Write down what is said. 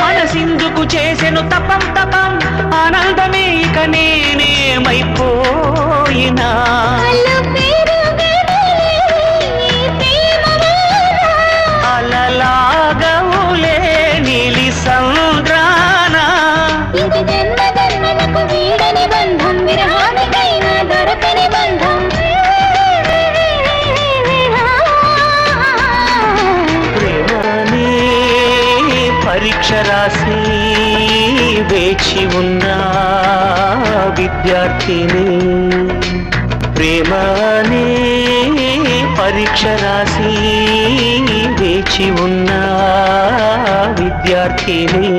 మనసిందుకు చేసెను తపం తపం ఆనందమే ఇక నేనేమైపోయినా సముద్రాన ఇది జన్మ జన్మలకు వీడని బంధం విరహానికైనా పరీక్ష రాసి వేచి ఉన్న విద్యార్థిని ప్రేమనే పరీక్ష రాసి వేచి ఉన్న విద్యార్థిని